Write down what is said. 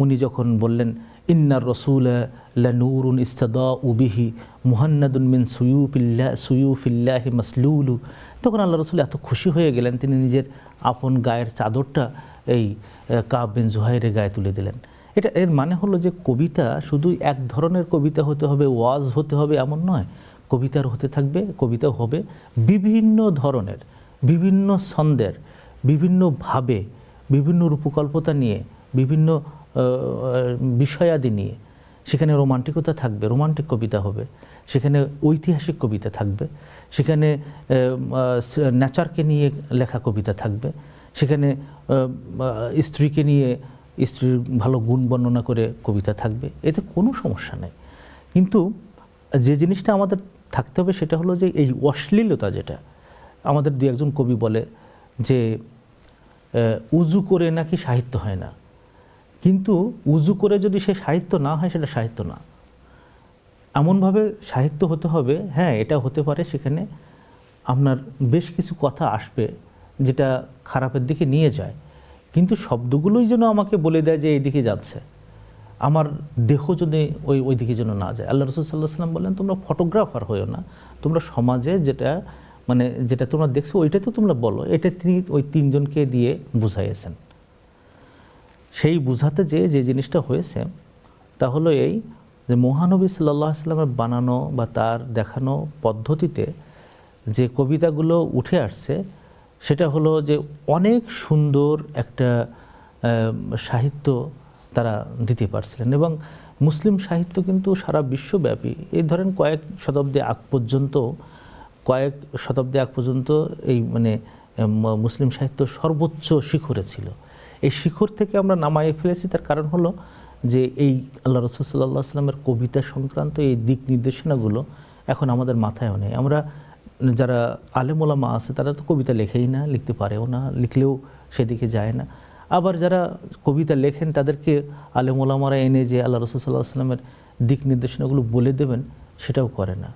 উনি যখন বললেন ইন্নার রসুল লানুরুন ইস্তাদা উবিহি মুহান্নাদুন মিন সুয়ুফিল্লা, সুয়ুফিল্লাহি মাসলুলু। তখন আল্লাহ রসুল এত খুশি হয়ে গেলেন, তিনি নিজের আপন গায়ের চাদরটা এই কাব বিন জুহাইরের গায়ে তুলে দিলেন। এটা এর মানে হলো যে কবিতা শুধু এক ধরনের কবিতা হতে হবে, ওয়াজ হতে হবে এমন নয়। কবিতার হতে থাকবে কবিতা হবে বিভিন্ন ধরনের, বিভিন্ন ছন্দের বিভিন্নভাবে বিভিন্ন রূপকল্পতা নিয়ে, বিভিন্ন বিষয়াদি নিয়ে। সেখানে রোমান্টিকতা থাকবে, রোমান্টিক কবিতা হবে। সেখানে ঐতিহাসিক কবিতা থাকবে। সেখানে নেচারকে নিয়ে লেখা কবিতা থাকবে। সেখানে স্ত্রীকে নিয়ে স্ত্রীর ভালো গুণ বর্ণনা করে কবিতা থাকবে। এতে কোনো সমস্যা নেই। কিন্তু যে জিনিসটা আমাদের থাকতে হবে সেটা হলো যে এই অশ্লীলতা যেটা, আমাদের দু একজন কবি বলে যে উজু করে নাকি সাহিত্য হয় না। কিন্তু উজু করে যদি সে সাহিত্য না হয়, সেটা সাহিত্য না। এমনভাবে সাহিত্য হতে হবে হ্যাঁ এটা হতে পারে সেখানে আপনার বেশ কিছু কথা আসবে যেটা খারাপের দিকে নিয়ে যায়। কিন্তু শব্দগুলোই যেন আমাকে বলে দেয় যে এইদিকে যাচ্ছে। আমার দেহ যদি ওই ওই দিকে যেন না যায়। আল্লাহ রসুল সাল্লাহ সাল্লাম বললেন তোমরা ফটোগ্রাফার হয়েও না। তোমরা সমাজে যেটা মানে যেটা তোমরা দেখছ, ওইটাই তো তোমরা বলো। এটা তিনি ওই তিনজনকে দিয়ে বুঝাইয়েছেন। বুঝাতে যে যে জিনিসটা হয়েছে, তা হলো এই যে মহানবী সাল্লাহ সাল্লামের বানানো বা তার দেখানো পদ্ধতিতে যে কবিতাগুলো উঠে আসছে, সেটা হলো যে অনেক সুন্দর একটা সাহিত্য তারা দিতে পারছিলেন এবং মুসলিম সাহিত্য কিন্তু সারা বিশ্বব্যাপী। এই ধরেন কয়েক শতাব্দী আগ পর্যন্ত, কয়েক শতাব্দী আগ পর্যন্ত এই মানে মুসলিম সাহিত্য সর্বোচ্চ শিখরে ছিল। এই শিখর থেকে আমরা নামায়ে ফেলেছি, তার কারণ হলো যে এই আল্লাহ রসুল সাল্লাহ আসলামের কবিতা সংক্রান্ত এই দিক নির্দেশনাগুলো এখন আমাদের মাথায়ও নেই আমরা যারা আলেমোলামা আছে, তারা তো কবিতা লেখেই না, লিখতে পারেও না, লিখলেও সেদিকে যায় না। আবার যারা কবিতা লেখেন, তাদেরকে আলেমোলামারা এনে যে আল্লাহ রসুল সাল্লাহ আসলামের দিক নির্দেশনাগুলো বলে দেবেন, সেটাও করে না।